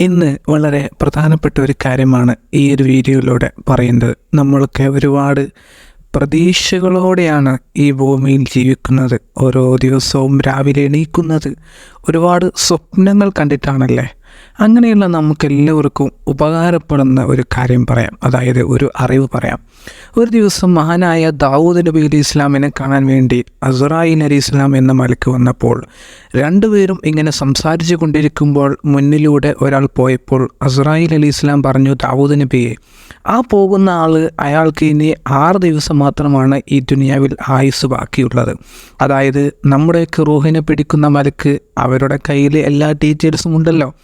ഇന്ന് വളരെ പ്രധാനപ്പെട്ട ഒരു കാര്യമാണ് ഈ ഒരു വീഡിയോയിലൂടെ പറയുന്നത്. നമ്മളൊക്കെ ഒരുപാട് പ്രതീക്ഷകളോടെയാണ് ഈ ഭൂമിയിൽ ജീവിക്കുന്നത്. ഓരോ ദിവസവും രാവിലെ എണീക്കുന്നത്. ഒരുപാട് സ്വപ്നങ്ങൾ കണ്ടിട്ടാണല്ലേ? അങ്ങനെയുള്ള നമുക്കെല്ലാവർക്കും ഉപകാരപ്പെടുന്ന ഒരു കാര്യം പറയാം. അതായത് ഒരു അറിവ് പറയാം. ഒരു ദിവസം മഹാനായ ദാവൂദ് നബി അലി ഇസ്ലാമിനെ കാണാൻ വേണ്ടി അസുറായി അലി ഇസ്ലാം എന്ന മലക്ക് വന്നപ്പോൾ രണ്ടുപേരും ഇങ്ങനെ സംസാരിച്ചു കൊണ്ടിരിക്കുമ്പോൾ മുന്നിലൂടെ ഒരാൾ പോയപ്പോൾ അസുറായി അലി ഇസ്ലാം പറഞ്ഞു ദാവൂദ് നബിയെ ആ പോകുന്ന ആൾ അയാൾക്ക് ഇനി ആറ് ദിവസം മാത്രമാണ് ഈ ദുനിയാവിൽ ആയുസ് ബാക്കിയുള്ളത്. അതായത് നമ്മുടെയൊക്കെ റൂഹിനെ പിടിക്കുന്ന മലക്ക് അവരുടെ കയ്യിൽ എല്ലാ ഡീറ്റെയിൽസും ഉണ്ടല്ലോ.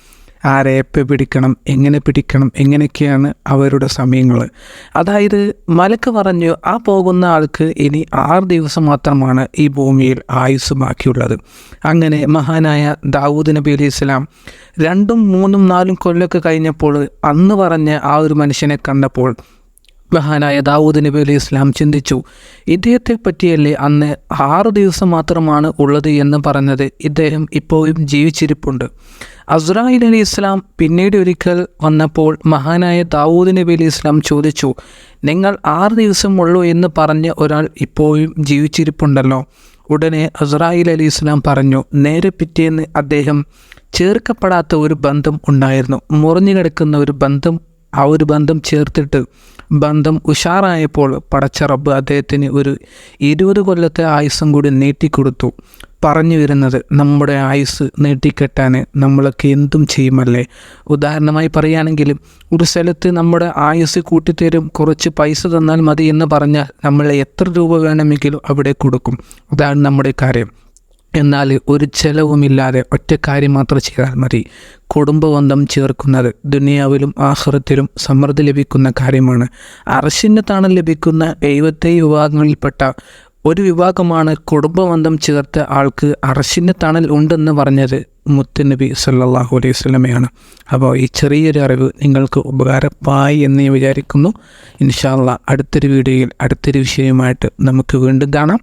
ആരെ പിടിക്കണം എങ്ങനെ പിടിക്കണം എങ്ങനെയൊക്കെയാണ് അവരുടെ സമയങ്ങൾ അതായത് മലക്ക് പറഞ്ഞു ആ പോകുന്ന ആൾക്ക് ഇനി ആറ് ദിവസം മാത്രമാണ് ഈ ഭൂമിയിൽ ആയുസ് ബാക്കിയുള്ളത്. അങ്ങനെ മഹാനായ ദാവൂദ് നബി അലൈഹി ഇസ്ലാം രണ്ടും മൂന്നും നാലും കൊല്ലമൊക്കെ കഴിഞ്ഞപ്പോൾ അന്ന് പറഞ്ഞ ആ ഒരു മനുഷ്യനെ കണ്ടപ്പോൾ മഹാനായ ദാവൂദ് നബി അലി ഇസ്ലാം ചിന്തിച്ചു. ഇദ്ദേഹത്തെ പറ്റിയല്ലേ അന്ന് ആറ് ദിവസം മാത്രമാണ് ഉള്ളത് എന്ന് പറഞ്ഞത്? ഇദ്ദേഹം ഇപ്പോഴും ജീവിച്ചിരിപ്പുണ്ട്. അസ്രായിൽ അലി ഇസ്ലാം പിന്നീട് ഒരിക്കൽ വന്നപ്പോൾ മഹാനായ ദാവൂദ് നബി അലി ഇസ്ലാം ചോദിച്ചു നിങ്ങൾ ആറ് ദിവസം ഉള്ളൂ എന്ന് പറഞ്ഞ ഒരാൾ ഇപ്പോഴും ജീവിച്ചിരിപ്പുണ്ടല്ലോ? ഉടനെ അസ്രായിൽ അലി ഇസ്ലാം പറഞ്ഞു നേരെ പിറ്റേന്ന് അദ്ദേഹം ചേർക്കപ്പെടാത്ത ഒരു ബന്ധം ഉണ്ടായിരുന്നു. മുറിഞ്ഞു കിടക്കുന്ന ഒരു ബന്ധം ആ ഒരു ബന്ധം ചേർത്തിട്ട് ബന്ധം ഉഷാറായപ്പോൾ പടച്ച റബ്ബ് അദ്ദേഹത്തിന് ഒരു ഇരുപത് കൊല്ലത്തെ ആയുസ്സും കൂടി നീട്ടിക്കൊടുത്തു. പറഞ്ഞു വരുന്നത് നമ്മുടെ ആയുസ് നീട്ടിക്കെട്ടാൻ നമ്മളൊക്കെ എന്തും ചെയ്യുമല്ലേ? ഉദാഹരണമായി പറയുകയാണെങ്കിൽ ഒരു സ്ഥലത്ത് നമ്മുടെ ആയുസ് കൂട്ടിത്തരും കുറച്ച് പൈസ തന്നാൽ മതി എന്ന് പറഞ്ഞാൽ നമ്മളെ എത്ര രൂപ വേണമെങ്കിലും അവിടെ കൊടുക്കും. അതാണ് നമ്മുടെ കാര്യം. എന്നാൽ ഒരു ചെലവുമില്ലാതെ ഒറ്റ കാര്യം മാത്രം ചെയ്താൽ മതി. കുടുംബബന്ധം ചേർക്കുന്നത് ദുനിയാവിലും ആഹ്റത്തിലും സമൃദ്ധി ലഭിക്കുന്ന കാര്യമാണ്. അറശിന്റെ താണം ലഭിക്കുന്ന എഴുപത്തേഴ് വിഭാഗങ്ങളിൽപ്പെട്ട ഒരു വിഭാഗമാണ് കുടുംബബന്ധം ചേർത്ത ആൾക്ക് അറശിന്റെ തണൽ ഉണ്ടെന്ന് പറഞ്ഞത് മുത്തുനബി സല്ലാഹു അലൈഹി സ്വലമയാണ് അപ്പോൾ ഈ ചെറിയൊരു അറിവ് നിങ്ങൾക്ക് ഉപകാരമായി എന്ന് ഞാൻ വിചാരിക്കുന്നു. ഇൻഷാല്ല അടുത്തൊരു വീഡിയോയിൽ അടുത്തൊരു വിഷയവുമായിട്ട് നമുക്ക് വീണ്ടും കാണാം.